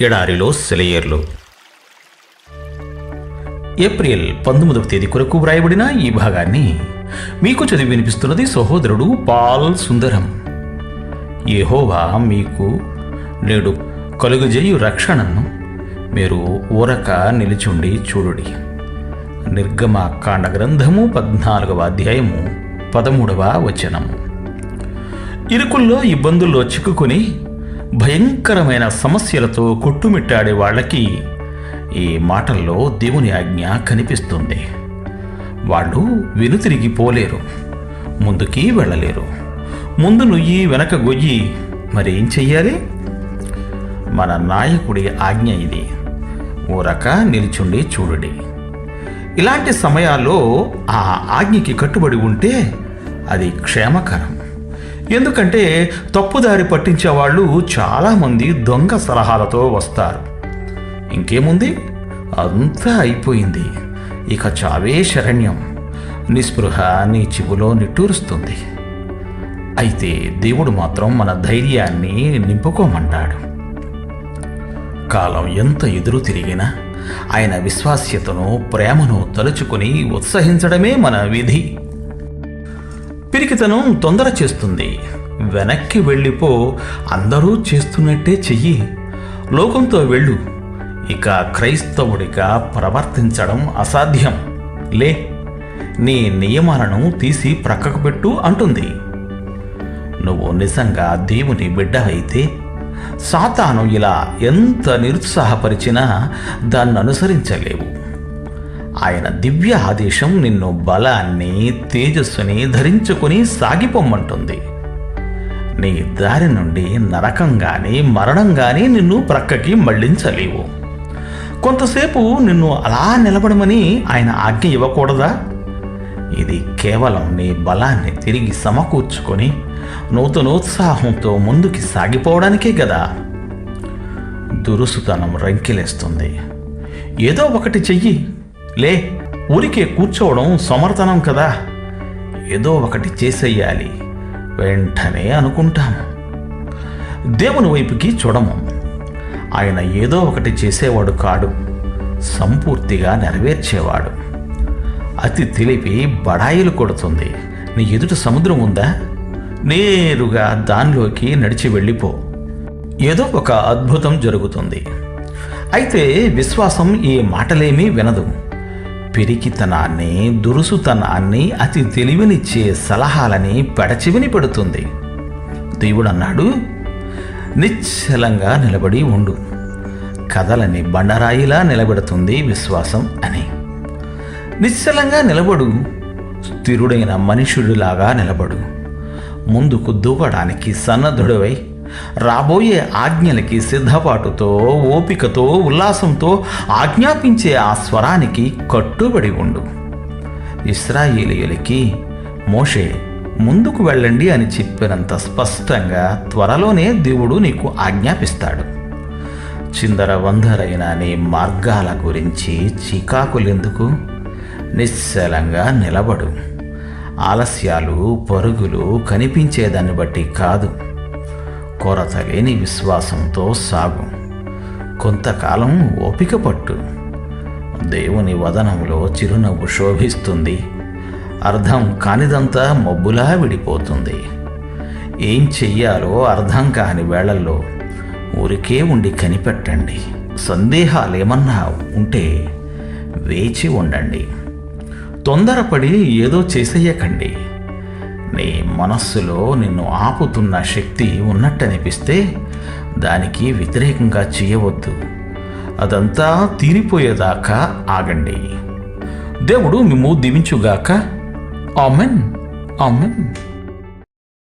ఎడారిలో సెలయేర్లు. ఏప్రిల్ పంతొమ్మిదవ తేదీ కొరకు వ్రాయబడిన ఈ భాగాన్ని మీకు చదివి వినిపిస్తున్నది సహోదరుడు పాల్ సుందరం. ఏహోవా మీకు నేడు కలుగజేయు రక్షణను మీరు ఊరక నిలిచుండి చూడుడి. నిర్గమ కాండ గ్రంథము పద్నాలుగవ అధ్యాయము పదమూడవ వచనము. ఇరుకుల్లో ఇబ్బందుల్లో చిక్కుకొని భయంకరమైన సమస్యలతో కొట్టుమిట్టాడే వాళ్ళకి ఈ మాటల్లో దేవుని ఆజ్ఞ కనిపిస్తుంది. వాళ్ళు వెనుతిరిగి పోలేరు ముందుకి వెళ్ళలేరు. ముందు నుయ్యి వెనక గొయ్యి. మరేం చెయ్యాలి? మన నాయకుడి ఆజ్ఞ ఇది. ఊరక నిల్చుండి చూడుడి. ఇలాంటి సమయాల్లో ఆ ఆజ్ఞకి కట్టుబడి ఉంటే అది క్షేమకరం. ఎందుకంటే తప్పుదారి పట్టించే వాళ్ళు చాలామంది దొంగ సలహాలతో వస్తారు. ఇంకేముంది? అంతా అయిపోయింది. ఇక చావే శరణ్యం. నిస్పృహ నీ చివులో నిట్టూరుస్తుంది. అయితే దేవుడు మాత్రం మన ధైర్యాన్ని నింపుకోమంటాడు. కాలం ఎంత ఎదురు తిరిగినా ఆయన విశ్వాస్యతను ప్రేమను తలుచుకుని ఉత్సహించడమే మన విధి. పిరికితనం తొందర చేస్తుంది. వెనక్కి వెళ్ళిపో అందరూ చేస్తున్నట్టే చెయ్యి. లోకంతో వెళ్ళు. ఇక క్రైస్తవుడిగా ప్రవర్తించడం అసాధ్యం. లే నీ నియమాలను తీసి ప్రక్కకు పెట్టు అంటుంది. నువ్వు నిజంగా దేవుని బిడ్డ అయితే సాతాను ఇలా ఎంత నిరుత్సాహపరిచినా దాన్ని అనుసరించలేవు ఆయన దివ్య ఆదేశం నిన్ను బలాన్ని తేజస్సుని ధరించుకుని సాగిపోమ్మంటుంది. నీ దారి నుండి నరకం గాని మరణం గాని నిన్ను ప్రక్కకి మళ్ళించలేవు కొంతసేపు నిన్ను అలా నిలబడమని ఆయన ఆజ్ఞ ఇవ్వకూడదా? ఇది కేవలం నీ బలాన్ని తిరిగి సమకూర్చుకొని నూతనోత్సాహంతో ముందుకి సాగిపోవడానికే కదా దురుసుతనం రంకిలేస్తుంది. ఏదో ఒకటి చెయ్యి. లే ఊరికే కూర్చోవడం సమర్థనం కదా. ఏదో ఒకటి చేసేయాలి. వెంటనే అనుకుంటాము దేవుని వైపుకి చూడము. ఆయన ఏదో ఒకటి చేసేవాడు కాడు. సంపూర్తిగా నెరవేర్చేవాడు. అతి తెలిపి బడాయిలు కొడుతుంది. నీ ఎదుట సముద్రం ఉందా? నేరుగా దానిలోకి నడిచి వెళ్ళిపో. ఏదో ఒక అద్భుతం జరుగుతుంది. అయితే విశ్వాసం ఈ మాటలేమీ వినదు. పిరికితనాన్ని దురుసుతనాన్ని అతి తెలివినిచ్చే సలహాలని పెడచెవిని పెడుతుంది. దేవుడు అన్నాడు నిశ్చలంగా నిలబడి ఉండు. కథలని బండరాయిలా నిలబెడుతుంది విశ్వాసం అని. నిశ్చలంగా నిలబడు. స్థిరుడైన మనుషుడిలాగా నిలబడు. ముందుకు దూకడానికి సన్నద్ధుడవై రాబోయే ఆజ్ఞలకి సిద్ధపాటుతో ఓపికతో ఉల్లాసంతో ఆజ్ఞాపించే ఆ స్వరానికి కట్టుబడి ఉండు. ఇస్రాయేలీయులకి మోషే ముందుకు వెళ్ళండి అని చెప్పినంత స్పష్టంగా త్వరలోనే దేవుడు నీకు ఆజ్ఞాపిస్తాడు. చిందర వందరైన నీ మార్గాల గురించి చికాకులెందుకు? నిశ్చలంగా నిలబడు. ఆలస్యాలు పరుగులు కనిపించేదాన్ని బట్టి కాదు. కొరత లేని విశ్వాసంతో సాగు. కొంతకాలం ఓపిక పట్టు. దేవుని వదనంలో చిరునవ్వు శోభిస్తుంది. అర్థం కానిదంతా మబ్బులా విడిపోతుంది. ఏం చెయ్యాలో అర్థం కాని వేళల్లో ఊరికే ఉండి కనిపెట్టండి. సందేహాలేమన్నా ఉంటే వేచి ఉండండి. తొందరపడి ఏదో చేసేయకండి. నీ మనస్సులో నిన్ను ఆపుతున్న శక్తి ఉన్నట్టనిపిస్తే దానికి వ్యతిరేకంగా చేయవద్దు. అదంతా తీరిపోయేదాకా ఆగండి. దేవుడు మిమ్ము దీవించుగాక. ఆమెన్. ఆమెన్.